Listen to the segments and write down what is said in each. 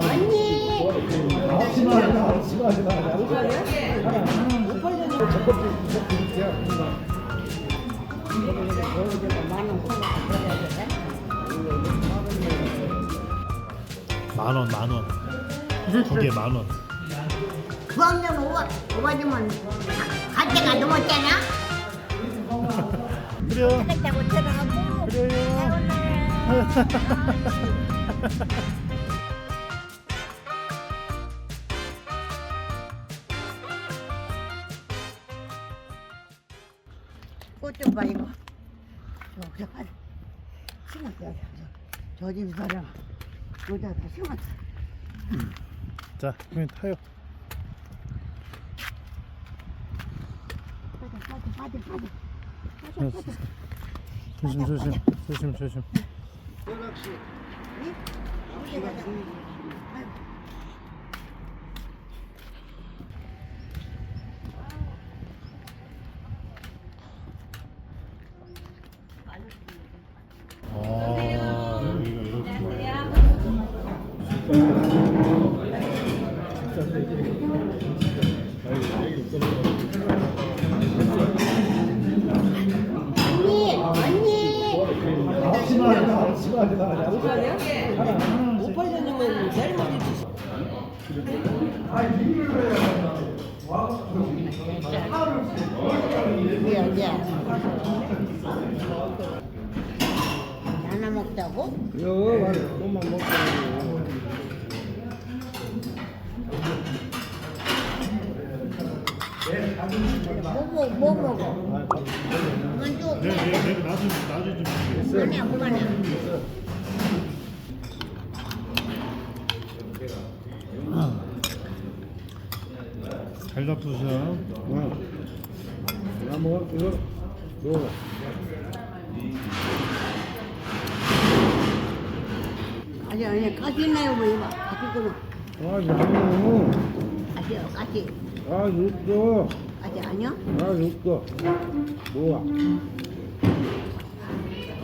언니. 만 원, 만 원. 두 개 만 원. 오바 오바지면 갈 때가 넘었잖아. 그래요. 그랬다고 들어가고. 그래요. 꽃좀 봐 이거. 저저 봐. 심었어. 저집 사람. 여기다 다 심었어. 자, 그럼 타요. 빠져 빠져 빠져 빠져. 자, 조심, 조심, 조심, 조심. 어디 가자. 하나 먹자고? 이거 좀만 먹고 뭐, 먹어 뭐 먹어? 그만 줘. 네, 네, 네, 나중, 나중 좀 주세요. 그만해 그만해. 잘 잡수셔. 나 먹어 이거 이거 아니 아니 까지 있나요 뭐 이봐. 까지구나. 아 양호 까지요 까지. 아 육도 까지 아니야? 아 육도 뭐야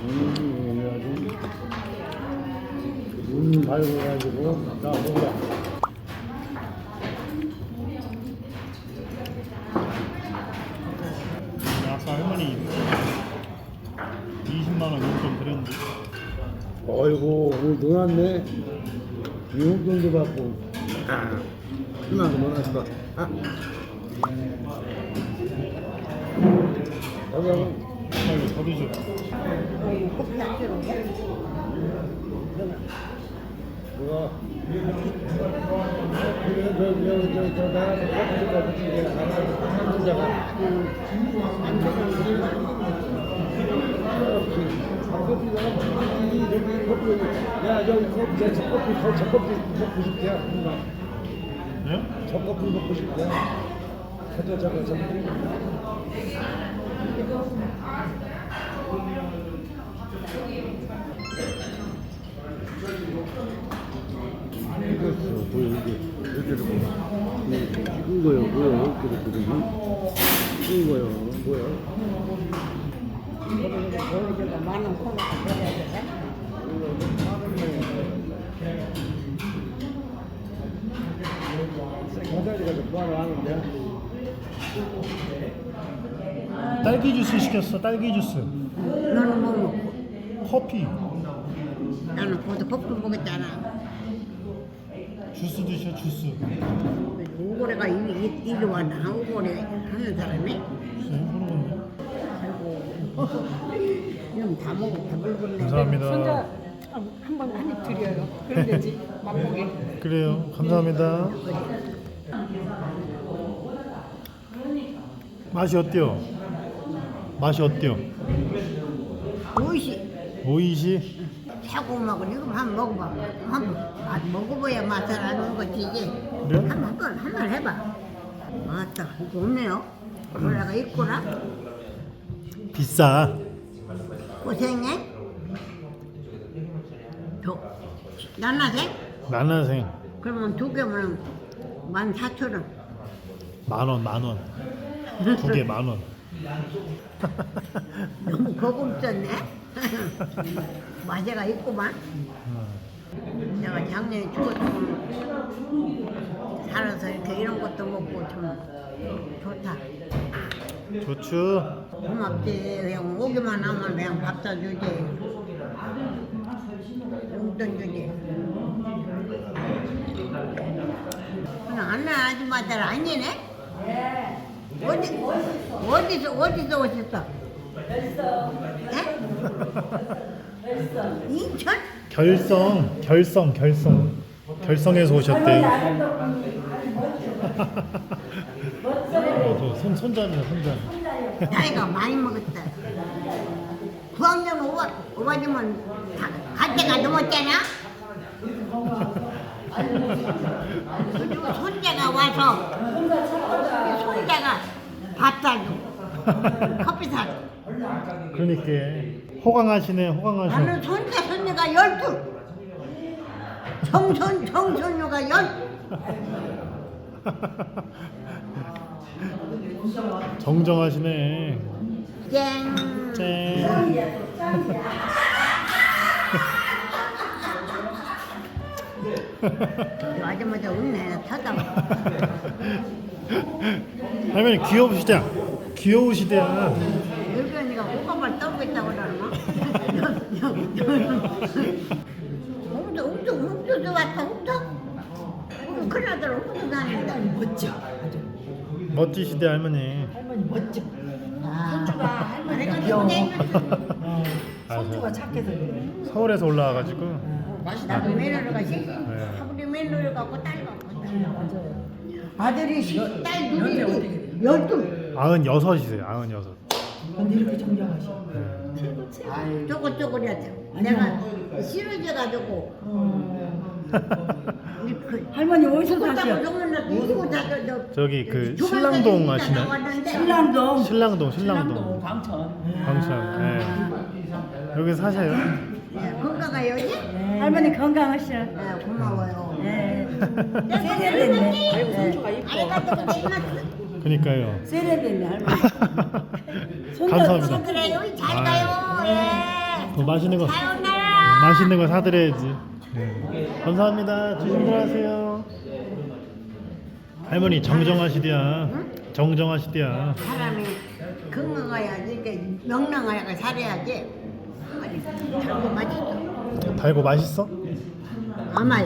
음 해가지고 눈 밝아가지고 자 먹어라 아까 할머니 20만 원 용돈 드렸는데. 어이구 오늘 놀았네 용돈도 받고 아 끝나고 놀았어 아 여기 빨리 더 드셔. 커피 안 주는데? 뭐야 그래 저저저 나가서 야 저기 커피 저 커피 먹고 싶대 네? 저 커피 먹고 싶대 저저 저거 저 이겼어 뭐야 이게 이렇게 찍은 거야 뭐야 이렇게 이렇게 찍은 거야 뭐야 딸기 주스 시켰어. 딸기 주스. 너는 뭐 먹고? 커피. 나는 거기서 커피 먹었잖아. 주스 드셔. 주스. 우고래가 이리, 이리 이리 왔나? 우고래 하는 사람이? 주스 해보는 건데. 이놈 다 먹어. 배불렀네. 감사합니다. 한번 한입 드려요. 그럼 되지. 맛보게. 그래요. 감사합니다. 맛이 어때요? 맛이 어때요? 오이시? 최고 먹어. 이거 한번 먹어봐. 한번 아, 먹어봐야 맛을 아는 거지 이게. 그래? 한번 한번 해봐. 맞다. 이거 없네요. 올라가 있구나. 비싸. 고생해. 저 나나생? 나나생 그러면 두 개면 만 사천 원. 만 원, 만 원. 두 개 만 원. 너무 거금 썼네. 마제가 있구만. 어. 내가 작년에 죽어서 살아서 이렇게 이런 것도 먹고 좀 좋다. 좋죠. 고맙지. 그냥 오기만 하면 그냥 밥 사주지. 용돈 주지. 그냥 안나 아줌마들 아니네? 어디, 어디서, 어디서 오셨어? 에? 인천? 결성, 결성, 결성. 결성에서 오셨대 손, 손자입니다, 손자. 나이가 많이 먹었다. 9학년 오바, 오바지면 갈 때가 넘었잖아? 그리고 손자가 와서 손자가 밥 사주고 커피 사주고 그러니까 호강하시네, 호강하셔. 나는 손자 손녀가 열둘 청손 청손녀가 열 정정하시네. 쨍. 짠. 아줌마도 웃네 쳐다봐 할머니 귀여우시대야. 귀여우시대야. 여기 언니가 호감을 떠고 있다고 그러나? 웅도 웅도도 왔다 웅도? 웅도 큰아들 웅도 다닌다 멋져 멋지시대 할머니. 할머니 멋져. 손주가 할머니가 귀여워. 아, 손주가 착해서 그래. 서울에서 올라와가지고. 나도 며느리가 시 네. 우리 며느리 갖고 딸 갖고 맞아요. 아들이 시, 딸 둘이 열둘 아흔 여섯이세요. 아흔 여섯. 근데 이렇게 정정하셔. 네. 쪼글쪼글하죠 내가 싫어져가지고 그 할머니 어디서 사셔? 저- 저기 그두 신랑동 아시나요? 신랑동. 신랑동, 신랑동. 광천. 광천. 예. 여기 사셔요? 예, 건강가 여기? 할머니 건강하셔. 네, 고마워요. 네. 내가 세련됐네. 그랬는데 손주가 이뻐. 그니까요. 세련됐네 할머니. 감사합니다. 그래요. 잘 가요. 예. 더 맛있는 거. 맛있는 거 사드려야지. 네. 감사합니다. 조심 들어가세요. 할머니 정정하시대야. 정정하시대야. 사람이 건강해야지, 이게 명랑하게 살아야지. 아니, 달고 맛있어. 달고 맛있어? 아마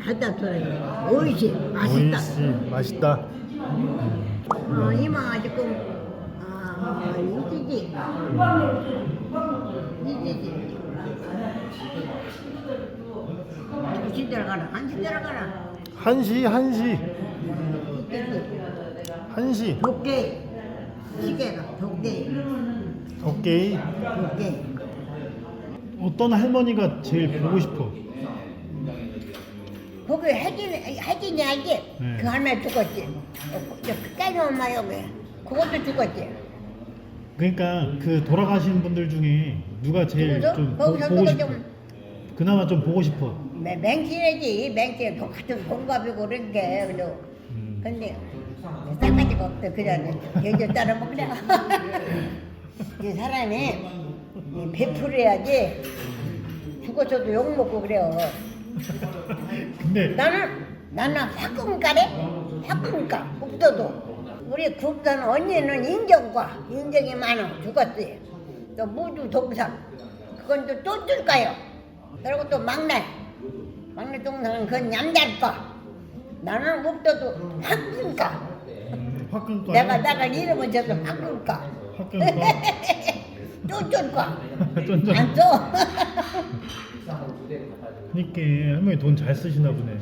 하다 들어요. 오이시 맛있다. 오이씨 맛있다. 어, 이마 지금 아 이지지 이지지 두시 들어가라 한시 들어가라 한시 한시 한시. 도깨 시계가 도깨 오케이. 도깨 어떤 할머니가 제일 보고 싶어? 거기 혜진 혜진이 알지? 네. 그 할머니 죽었지. 어, 저 끝까지 엄마 여기 그것도 죽었지. 그러니까 그 돌아가신 분들 중에 누가 제일 누구죠? 좀 보, 거기서 보고 싶어? 좀 그나마 좀 보고 싶어. 맹- 맹신이지 맹신. 같은 동갑이고 그런 게 그래도 음. 근데 싸가지가 없어 그냥 여자 따라 먹으래 이 사람이 이 베풀어야지. 죽어서도 욕 먹고 그래요. 근데 나는 나는 화끈가래? 화끈가. 없어도. 우리 국산 언니는 인정과 인정이 많아. 죽었어요 또 무주 동상 그건 또또 줄까요? 그리고 또 막내 막내 동생은 그건 냠잘까 나는 없어도 음, 화끈거 내가 내가 이름은 저도 화끈가 화끈거 쫀쫀가 쫀쫀. 안 써. 그니까 할머니 돈 잘 쓰시나 보네.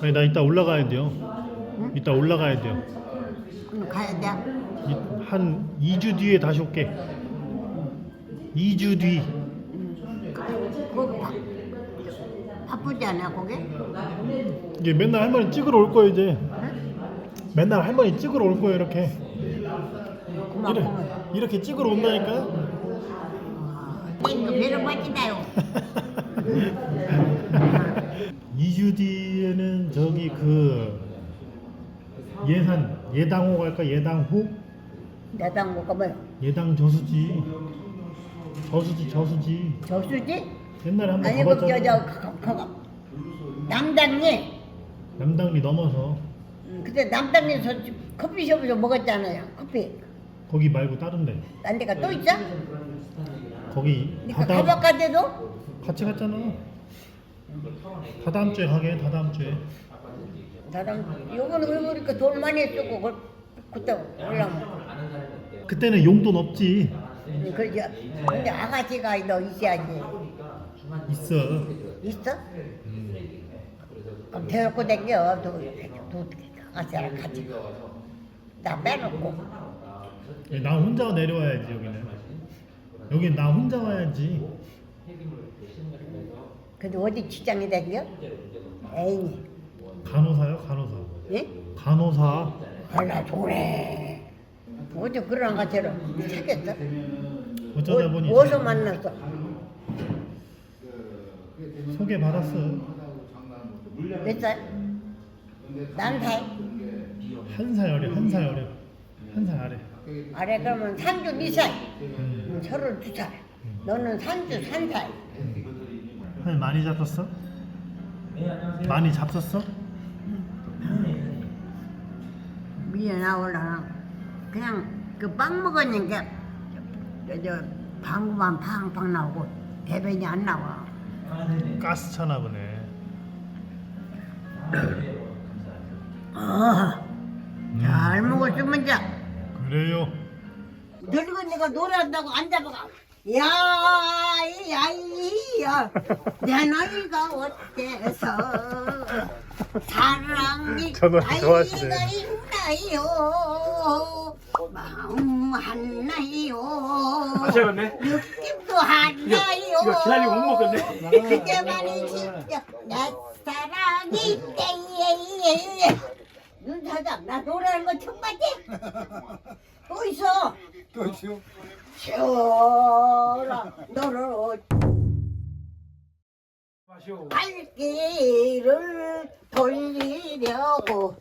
아니 나 이따 올라가야 돼요. 이따 올라가야 돼요. 그럼 가야 돼. 이- 한 2주 뒤에 다시 올게. 2주 뒤. 그거 바, 바쁘지 않아 거기? 이게 맨날 할머니 찍으러 올 거예요 이제. 맨날 할머니 찍으러 올 거예요 이렇게. 고마워. 이렇게, 찍으러 온다니까. 땡도 배를 빠지다요. 2주 뒤에는 저기 그 예산 예당호 갈까 예당호 내당 뭐가 뭐야? 예당 저수지 저수지 저수지 저수지? 옛날에 한번 아니 그 가봤잖아. 저저 남당리 남당리 넘어서 음, 그때 남당리에서 커피숍에서 먹었잖아요 커피 거기 말고 다른데. 딴 데가 또 있어? 거기 그러니까 다다음 가볍가 때도 같이 갔잖아. 다다음 주에 가게. 다다음 주에. 다른 요거는 왜 그러니까 돈 많이 쓰고 그, 그때 올라면 그때는 용돈 없지. 그죠 근데 아가씨가 너 있어야지 있어. 있어? 그럼 데리고 댕겨 도, 도, 아가씨랑 같이 나 빼놓고 예, 나 혼자 내려와야지 여기는. 여긴 나 혼자 와야지. 근데 어디 직장이 댕겨? 애인이 간호사요, 간호사. 예? 간호사. 알라 좋네 어디 그런 것처럼 찾겠어? 어쩌다 보니 어, 어디서 만났어? 소개 받았어. 몇 살? 난 살? 한 살 어려, 한 살 어려, 한 살 아래. 아래 그러면 산주 네 살, 음. 서른 두 살. 너는 산주 산 살. 한 많이 잡혔어? 많이 잡혔어? 위에 나올라 그냥 그빵 저, 저 방구만 팡팡 나오고 대변이 안 나와. 가스 차나 보네. 어, 잘 먹었으면 자. 그래요. 늙은이가 노래한다고 앉아봐가. 야, 야, 야, 내 나이가 어때서 사랑이 저 노래 좋아하시네. 나이가 있나요? 마음 하나요? 마셔야겠네. 느낌 도 하나요? 이거 기다리고 못 먹겠네. 그때만이 진짜 내 사랑이 때예예예 눈 사장 나 노래하는 거 처음 봤지? 또 있어 또 있어? 시원아 너를 어- 마셔. 갈 길을 돌리려고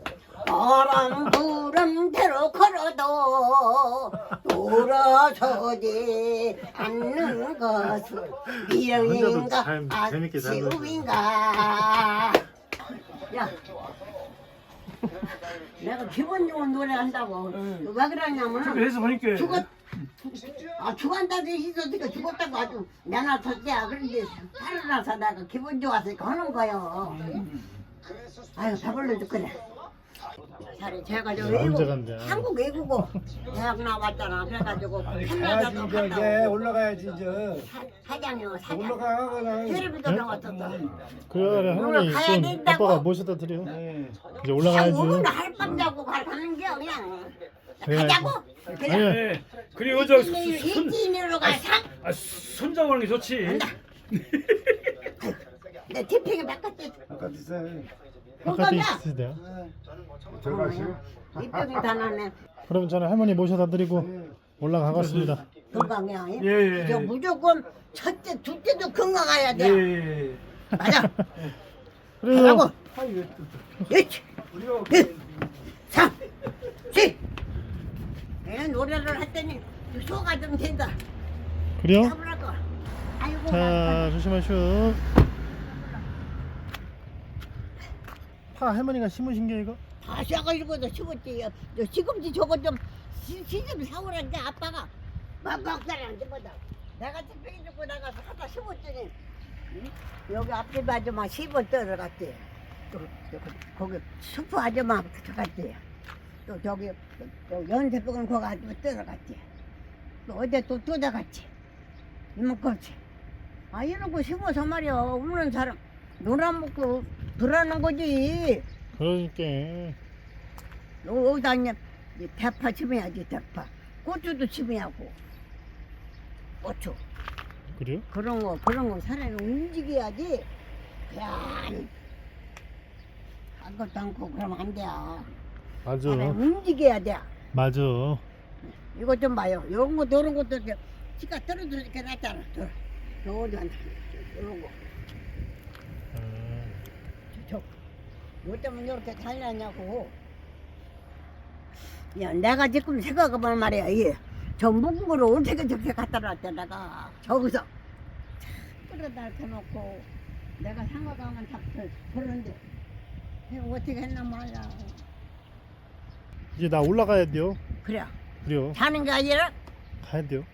바람 부른 대로 걸어도 돌아서지 않는 것은 미련인가 잘- 재밌게 잘 아쉬움인가? 야 내가 기분 좋은 노래 한다고. 왜 그러냐면 그래서 보니까. 죽었 아 죽었다고 있었으니까 죽었다고 아주 내놔뒀대야. 그런데 살아나서 내가 기분 좋았으니까 하는 거요. 아유 배불러 죽겠네 언제 외국 간대? 한국 외국어 대학 나왔잖아 그래가지고 가야지 이제 이제 올라가야지 이제 사장이요 사장 올라가 그냥 텔레비도 나왔었다 그래, 그래 할머니 가야 좀 된다고. 아빠가 모셔다 드려. 네. 이제 아, 올라가야지. 오늘 할밤 자고 가는 게 그냥 그래야지. 가자고 그냥 아니야. 네. 그리고 저 손, 일진으로 가서 아, 손잡고 하는 게 좋지. 내 티핑이. 아까 비싸요 바깥에 그거냐? 있으세요. 들어가시오 이병이 다 나네. 그럼 저는 할머니 모셔다 드리고 올라가겠습니다. 건강이야. 예, 예. 저 무조건 첫째, 둘째도 건강해야 돼. 예. 맞아. 그래요. 하고. 일치, 일, 삼, 칠. 내가 노래를 했더니 소가 좀 된다. 그래요? 잡으라고. 아이고. 자, 조심하시오. 파 할머니가 심으신 게 이거? 다 샤가지고도 심었지. 저 시금치 저거 좀 시, 시좀 사오라니까 아빠가 막 먹다라는데 뭐다. 내가 집에 주고 나가서 하다 심었더니 응? 여기 앞집 아줌마 10원 떨어갔지. 또, 거기 수프 아줌마 들어갔지. 또 저기 연세병원 거기 아줌마 떨어갔지. 또 어제 또 뜯어갔지. 이만큼치. 아 이런 거 심어서 말이야 없는 사람 놀아 먹고 불안한 거지. 그러니까. 이 대파 심어야지 대파. 고추도 심어야고. 고추. 그래요? 그런 거 그런 거 사람이 움직여야지. 그냥 아무것도 않고 그러면 안 돼요. 맞아. 사람이 움직여야 돼. 맞아. 이것 좀 봐요. 이런 거 저런 것도 치가 떨어지니까 낫잖아. 이런 거. 음, 저, 뭐 때문에 이렇게 잘났냐고. 야, 내가 지금 생각해보면 말이야, 이. 거를 어떻게 저렇게 갖다 놨대, 내가. 저기서. 이렇게 놓고 내가 가면 다 그런데 어떻게 했나 말이야. 이제 나 올라가야 돼요. 그래. 그래요. 자는 게 아니라 가야 돼요.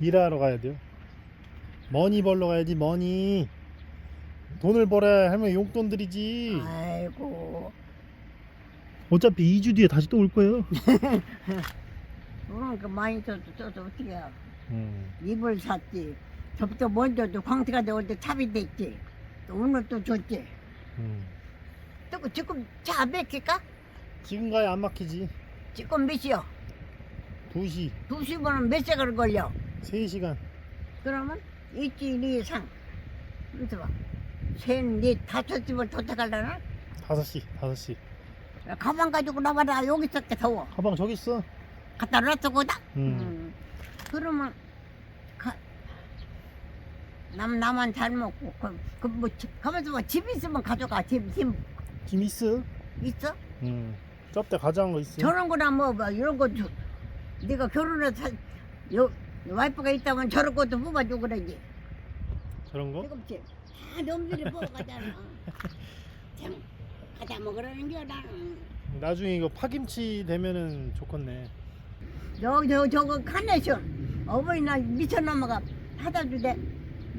일하러 가야 돼요. 머니 벌러 가야지 머니. 돈을 벌어야 할머니 용돈 드리지. 아이고 어차피 2주 뒤에 다시 또 올 거예요. 거 많이 써도 어떻게 해. 음. 이불 샀지. 저부터 먼저도 광태가 되올 때 차비 됐지. 또 오늘 또 줬지. 음. 또 지금 차 안 맥힐까? 지금 가야 안 막히지. 지금 몇 시요? 2시, 두 시간은 몇 시간 걸려? 3시간. 그러면 일주일 이 상. 그래서 봐. 셋, 넷, 다섯 집을 도착하려나? 5시, 5시. 가방 가지고 나와라. 여기 있었게 더워. 가방 저기 있어. 갖다 놨어, 거다. 음. 그러면 가, 남 나만 잘 먹고 그뭐 가면서 뭐집 있으면 가져가 집, 집 김 있어. 있어? 음. 저때 가져간 거 있어. 저런 거나 뭐, 뭐 이런 거 주, 네가 결혼해서 사- 요 와이프가 있다면 저런 것도 뽑아주고 그러지 저런 거? 뜨겁지 다 놈들이 뽑아가잖아 참 가자 먹으라는 게 나는 나중에 이거 파김치 되면은 좋겠네. 저, 저, 저거 카네이션 어버이날 미쳐넘어가 사다 주대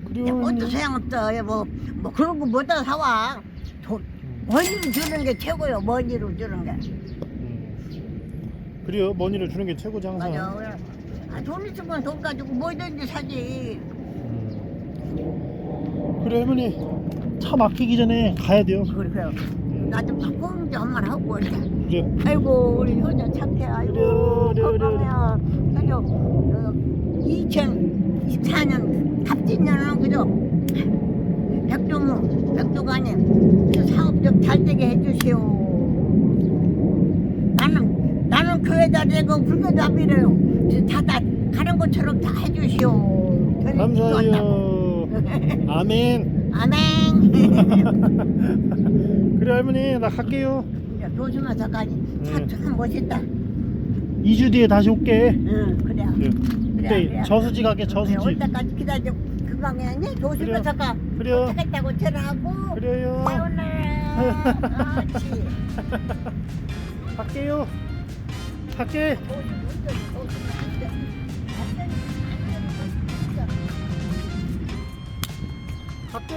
그래요. 어떤 소용없어 뭐, 뭐 그런 거 뭐다 사와 돈 음. 머니로 주는 게 최고요 머니로 주는 게 음. 그래요. 머니를 주는 게 최고지 항상. 맞아 그래. 아, 돈 있으면 돈 가지고 뭐든지 사지 음. 그래 할머니. 차 막히기 전에 가야 돼요. 그래 그래 나좀 바꾸는 게 엄마를 하고 이렇게. 그래. 아이고 우리 효자 착해. 아이고 그래, 그래, 건강해요. 그죠? 어, 2024년 갑진년은 그죠? 백종무 백두관님 저 사업 좀 잘 되게 해주시오. 나는 나는 교회다 되고 불교도 합이래요. 다다 가는 것처럼 다 해주시오. 별일 감사해요. 아멘. 아멘 그래 할머니 나 갈게요. 야, 조심해서 가지 응. 차참 멋있다 2주 뒤에 다시 올게. 응 그래 그래. 그래, 그때 그래. 저수지 가게 그래, 저수지. 올 때까지 기다려 금방 해야지 조심해서 가 그래요. 도착했다고 전화하고 그래요. 사요나라 그렇지 갈게요. 갈게. 갈게.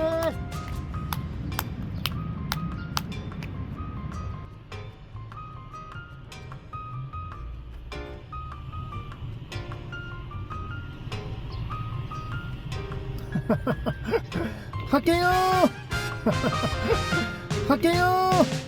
갈게요. 갈게요.